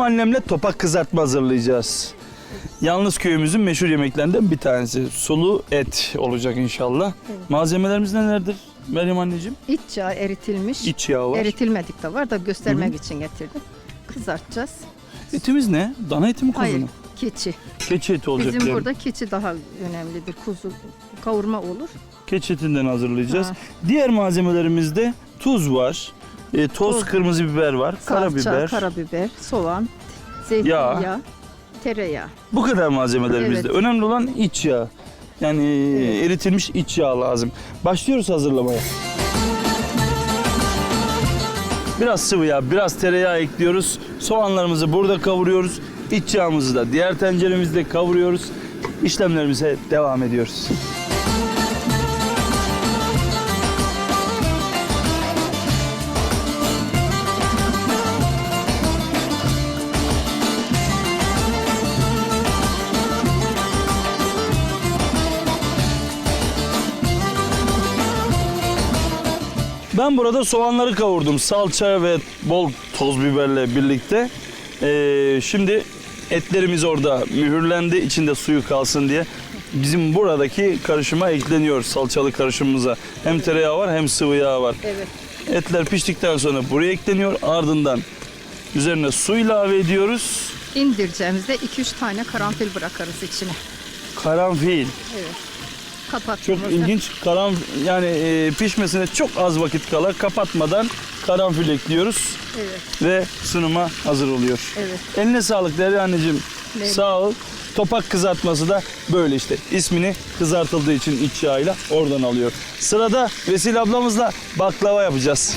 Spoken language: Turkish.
Meryem annemle topak kızartma hazırlayacağız. Yalnız köyümüzün meşhur yemeklerinden bir tanesi. Sulu et olacak inşallah. Malzemelerimiz nelerdir Meryem anneciğim? İç yağ eritilmiş. İç yağı var. Eritilmedik de var da göstermek için getirdim. Kızartacağız. Etimiz ne? Dana eti mi kuzu Hayır, mu? keçi. Keçi eti olacak. Bizim yani. burada keçi daha önemlidir. Kuzu kavurma olur. Keçi etinden hazırlayacağız. Ha. Diğer malzemelerimizde tuz var. E, toz Toz. kırmızı biber var. Salça, Karabiber. karabiber, soğan, zeytinyağı, tereyağı. Bu kadar malzemelerimizde. Evet. Önemli olan iç yağ. Yani e, eritilmiş iç yağ lazım. Başlıyoruz hazırlamaya. Biraz sıvı yağ, biraz tereyağı ekliyoruz. Soğanlarımızı burada kavuruyoruz. İç yağımızı da diğer tenceremizde kavuruyoruz. İşlemlerimize devam ediyoruz. Ben burada soğanları kavurdum. Salça ve bol toz biberle birlikte. Ee, şimdi etlerimiz orada mühürlendi. içinde suyu kalsın diye. Bizim buradaki karışıma ekleniyor salçalı karışımımıza. Hem tereyağı var hem sıvı yağ var. Evet. Etler piştikten sonra buraya ekleniyor. Ardından üzerine su ilave ediyoruz. İndireceğimizde 2-3 tane karanfil bırakarız içine. Karanfil. Evet. Çok Kapatmamızda. ilginç. Karan yani e, pişmesine çok az vakit kala kapatmadan karanfil ekliyoruz. Evet. ve sunuma hazır oluyor. Evet. Eline sağlık değerli anneciğim. Ne- Sağ ol. Topak kızartması da böyle işte. İsmini kızartıldığı için iç yağıyla oradan alıyor. Sırada Vesile ablamızla baklava yapacağız.